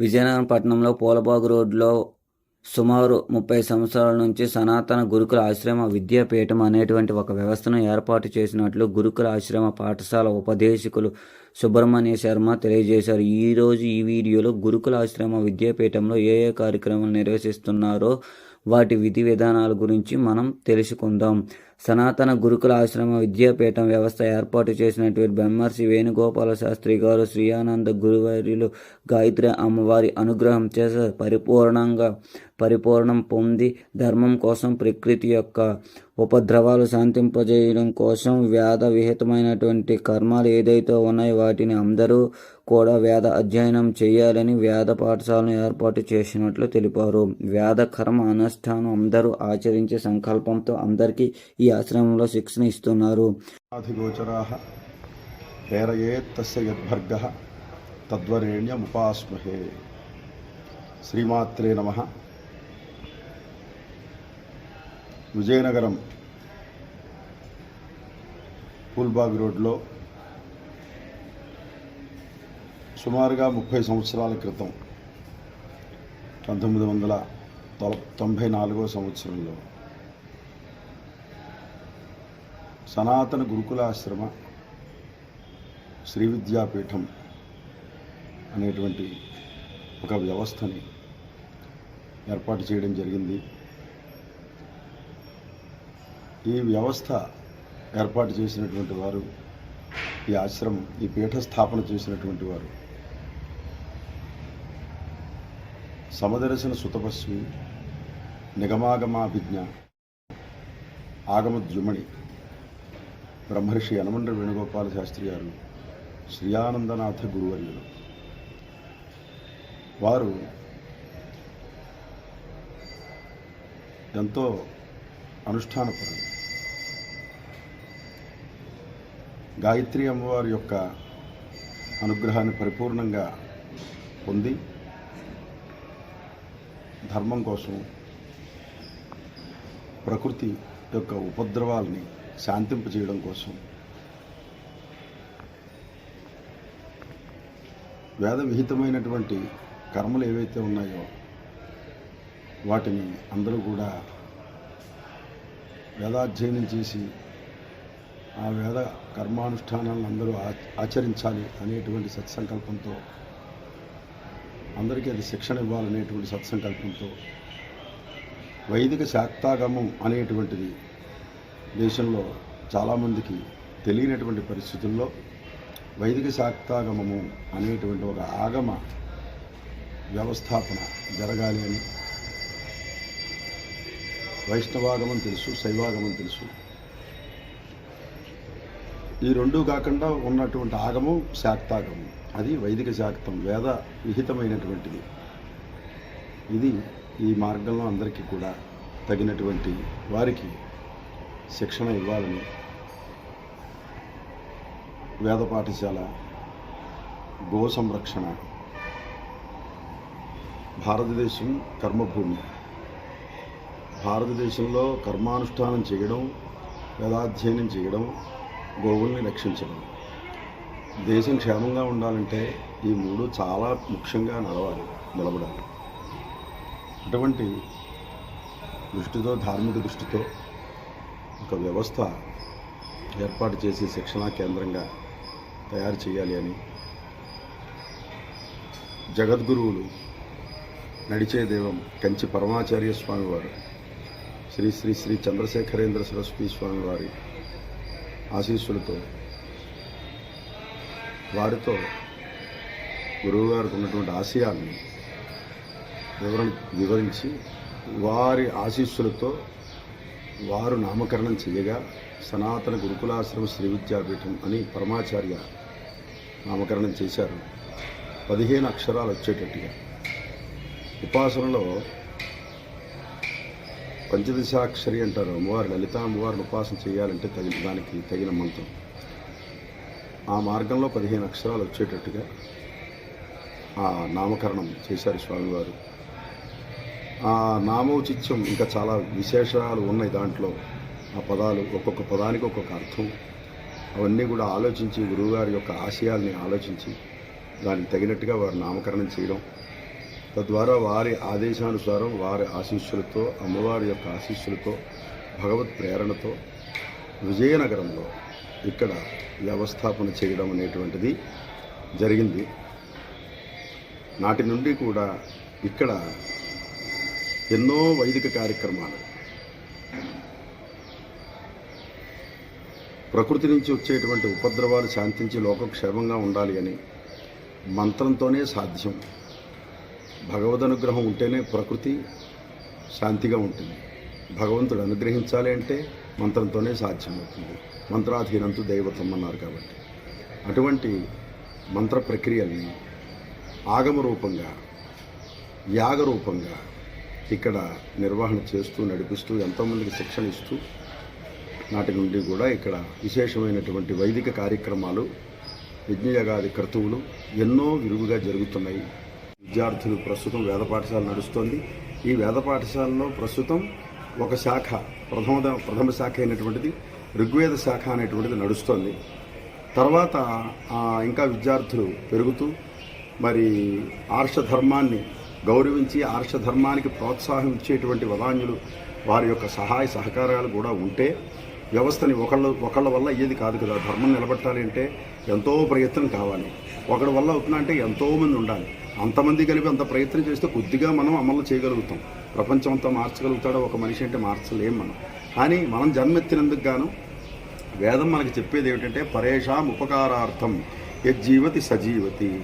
విజయనగరం పట్టణంలో పూలబాగు రోడ్లో సుమారు ముప్పై సంవత్సరాల నుంచి సనాతన గురుకుల ఆశ్రమ విద్యాపీఠం అనేటువంటి ఒక వ్యవస్థను ఏర్పాటు చేసినట్లు గురుకుల ఆశ్రమ పాఠశాల ఉపదేశకులు సుబ్రహ్మణ్య శర్మ తెలియజేశారు. ఈరోజు ఈ వీడియోలో గురుకుల ఆశ్రమ విద్యాపీఠంలో ఏ ఏ కార్యక్రమాలు నిర్వహిస్తున్నారో? వాటి విధి విధానాల గురించి మనం తెలుసుకుందాం. సనాతన గురుకుల ఆశ్రమ విద్యాపీఠం వ్యవస్థ ఏర్పాటు చేసినటువంటి బ్రహ్మర్షి వేణుగోపాల శాస్త్రి గారు శ్రీయానంద గురువారిలో గాయత్రి అమ్మవారి అనుగ్రహం చేసే పరిపూర్ణంగా పరిపూర్ణం పొంది ధర్మం కోసం ప్రకృతి యొక్క ఉపద్రవాలు శాంతింపజేయడం కోసం వేద విహితమైనటువంటి కర్మాలు ఏదైతే ఉన్నాయో వాటిని అందరూ కూడా వేద అధ్యయనం చేయాలని వేద పాఠశాలను ఏర్పాటు చేసినట్లు తెలిపారు. వేద కర్మ అనుష్ఠానం అందరూ ఆచరించే సంకల్పంతో అందరికీ ఈ ఆశ్రమంలో శిక్షణ ఇస్తున్నారు. తద్వరేణ్యముపాస్మహే శ్రీమాత్రే నమ. విజయనగరం పూల్బాగ్ రోడ్లో సుమారుగా ముప్పై సంవత్సరాల క్రితం పంతొమ్మిది వందల తొల తొంభై నాలుగో సంవత్సరంలో సనాతన గురుకులాశ్రమ శ్రీ విద్యాపీఠం అనేటువంటి ఒక వ్యవస్థని ఏర్పాటు చేయడం జరిగింది. ఈ వ్యవస్థ ఏర్పాటు చేసినటువంటి వారు ఈ ఆశ్రమం ఈ పీఠ స్థాపన చేసినటువంటి వారు. సమదర్శన సుతపస్వి నిగమాగమాభిజ్ఞ ఆగమద్యుమణి బ్రహ్మర్షి యనమండ్ర వేణుగోపాల శాస్త్రి గారు శ్రీయానందనాథ గురువర్యులు. వారు ఎంతో అనుష్ఠానపరులు. గాయత్రి అమ్మవారి యొక్క అనుగ్రహాన్ని పరిపూర్ణంగా పొంది ధర్మం కోసం ప్రకృతి యొక్క ఉపద్రవాల్ని శాంతింపజేయడం కోసం వేద విహితమైనటువంటి కర్మలు ఏవైతే ఉన్నాయో వాటిని అందరూ కూడా వేదాధ్యయనం చేసి ఆ వేద కర్మానుష్ఠానాలను అందరూ ఆ- ఆచరించాలి అనేటువంటి సత్సంకల్పంతో అందరికీ అది శిక్షణ ఇవ్వాలనేటువంటి సత్సంకల్పంతో వైదిక శాక్తాగమం అనేటువంటిది దేశంలో చాలామందికి తెలియనటువంటి పరిస్థితుల్లో వైదిక శాక్తాగమము అనేటువంటి ఒక ఆగమ వ్యవస్థాపన జరగాలి అని. వైష్ణవాగమం తెలుసు శైవాగమం తెలుసు. ఈ రెండు కాకుండా ఉన్నటువంటి ఆగమం శాక్తాగమం. అది వైదిక శాక్తం వేద విహితమైనటువంటిది. ఇది ఈ మార్గంలో అందరికీ కూడా తగినటువంటి వారికి శిక్షణ ఇవ్వాలని వేద పాఠశాల గో సంరక్షణ భారతదేశం కర్మభూమి. భారతదేశంలో కర్మానుష్ఠానం చేయడం వేదాధ్యయనం చేయడం గోవుల్ని రక్షించడం. దేశం క్షేమంగా ఉండాలంటే ఈ మూడు చాలా ముఖ్యంగా నడవాలి నిలబడాలి. అటువంటి దృష్టితో ధార్మిక దృష్టితో ఒక వ్యవస్థ ఏర్పాటు చేసి శిక్షణా కేంద్రంగా తయారు చేయాలి అని జగద్గురువులు నడిచే దేవం కంచి పరమాచార్య స్వామివారు శ్రీ శ్రీ శ్రీ చంద్రశేఖరేంద్ర సరస్వతి స్వామివారి ఆశీస్సులతో వారితో గురువుగారికి ఉన్నటువంటి ఆశయాన్ని వివరణ వివరించి వారి ఆశీస్సులతో వారు నామకరణం చేయగా సనాతన గురుకులాశ్రమ శ్రీ విద్యాపీఠం అని పరమాచార్య నామకరణం చేశారు. పదిహేను అక్షరాలు వచ్చేటట్టుగా. ఉపాసనలో పంచదశాక్షరి అంటారు. అమ్మవారి లలిత అమ్మవారిని ఉపాసన చేయాలంటే తగిన దానికి తగిన మంత్రం. ఆ మార్గంలో పదిహేను అక్షరాలు వచ్చేటట్టుగా ఆ నామకరణం చేశారు స్వామివారు. ఆ నామోచిత్యం ఇంకా చాలా విశేషాలు ఉన్నాయి దాంట్లో. ఆ పదాలు ఒక్కొక్క పదానికి ఒక్కొక్క అర్థం. అవన్నీ కూడా ఆలోచించి గురువుగారి యొక్క ఆశయాల్ని ఆలోచించి దానికి తగినట్టుగా వారు నామకరణం చేయడం. తద్వారా వారి ఆదేశానుసారం వారి ఆశీస్సులతో అమ్మవారి యొక్క ఆశీస్సులతో భగవత్ ప్రేరణతో విజయనగరంలో ఇక్కడ వ్యవస్థాపన చేయడం అనేటువంటిది జరిగింది. నాటి నుండి కూడా ఇక్కడ ఎన్నో వైదిక కార్యక్రమాలు ప్రకృతి నుంచి వచ్చేటువంటి ఉపద్రవాలు శాంతించి లోకక్షేమంగా ఉండాలి అని మంత్రంతోనే సాధ్యం. భగవద్ అనుగ్రహం ఉంటేనే ప్రకృతి శాంతిగా ఉంటుంది. భగవంతుడు అనుగ్రహించాలి అంటే మంత్రంతోనే సాధ్యమవుతుంది. మంత్రాధీనంతు దైవత్వం అన్నారు కాబట్టి. అటువంటి మంత్ర ప్రక్రియల్ని ఆగమ రూపంగా యాగ రూపంగా ఇక్కడ నిర్వహణ చేస్తూ నడిపిస్తూ ఎంతోమందికి శిక్షణ ఇస్తూ నాటి నుండి కూడా ఇక్కడ విశేషమైనటువంటి వైదిక కార్యక్రమాలు యజ్ఞయాగాది క్రతువులు ఎన్నో విరుగుగా జరుగుతున్నాయి. విద్యార్థులు ప్రస్తుతం వేద పాఠశాల నడుస్తోంది. ఈ వేద పాఠశాలలో ప్రస్తుతం ఒక శాఖ ప్రథమ ప్రథమ శాఖ అయినటువంటిది ఋగ్వేద శాఖ అనేటువంటిది నడుస్తోంది. తర్వాత ఇంకా విద్యార్థులు పెరుగుతూ మరి ఆర్ష ధర్మాన్ని గౌరవించి ఆర్ష ధర్మానికి ప్రోత్సాహం ఇచ్చేటువంటి వదాన్యులు వారి యొక్క సహాయ సహకారాలు కూడా ఉంటే వ్యవస్థని ఒకళ్ళ ఒకళ్ళ వల్ల అయ్యేది కాదు కదా. ధర్మం నిలబెట్టాలి అంటే ఎంతో ప్రయత్నం కావాలి. ఒకడి వల్ల అవుతున్నా అంటే ఎంతోమంది ఉండాలి. అంతమంది కలిపి అంత ప్రయత్నం చేస్తే కొద్దిగా మనం అమలు చేయగలుగుతాం. ప్రపంచం అంతా మార్చగలుగుతాడో ఒక మనిషి అంటే మార్చలేం మనం. కానీ మనం జన్మెత్తినందుకు గాను వేదం మనకి చెప్పేది ఏమిటంటే పరేషాం ఉపకారార్థం యజ్జీవతి సజీవతి.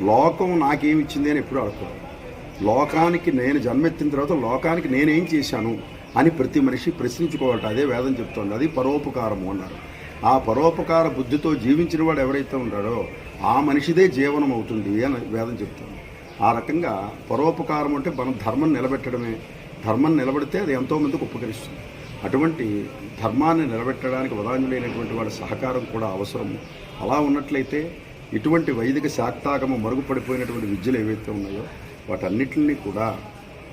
లోకం నాకేమి ఇచ్చింది అని ఎప్పుడు అడగకూడదు. లోకానికి నేను జన్మెత్తిన తర్వాత లోకానికి నేనేం చేశాను అని ప్రతి మనిషి ప్రశ్నించుకోవాలట అదే వేదం చెప్తోంది. అది పరోపకారము అన్నారు. ఆ పరోపకార బుద్ధితో జీవించిన వాడు ఎవరైతే ఉంటాడో ఆ మనిషిదే జీవనం అవుతుంది అని వేదం చెప్తాను ఆ రకంగా పరోపకారం అంటే మనం ధర్మం నిలబెట్టడమే. ధర్మం నిలబడితే అది ఎంతోమందికి ఉపకరిస్తుంది. అటువంటి ధర్మాన్ని నిలబెట్టడానికి వదాన్యులైనటువంటి వాడి సహకారం కూడా అవసరం. అలా ఉన్నట్లయితే ఇటువంటి వైదిక శాక్తాగమ మరుగుపడిపోయినటువంటి విద్యలు ఏవైతే ఉన్నాయో వాటన్నిటిని కూడా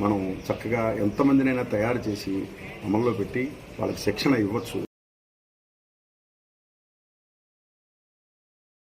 మనం చక్కగా ఎంతమందినైనా తయారు చేసి అమల్లో పెట్టి వాళ్ళకి శిక్షణ ఇవ్వచ్చు.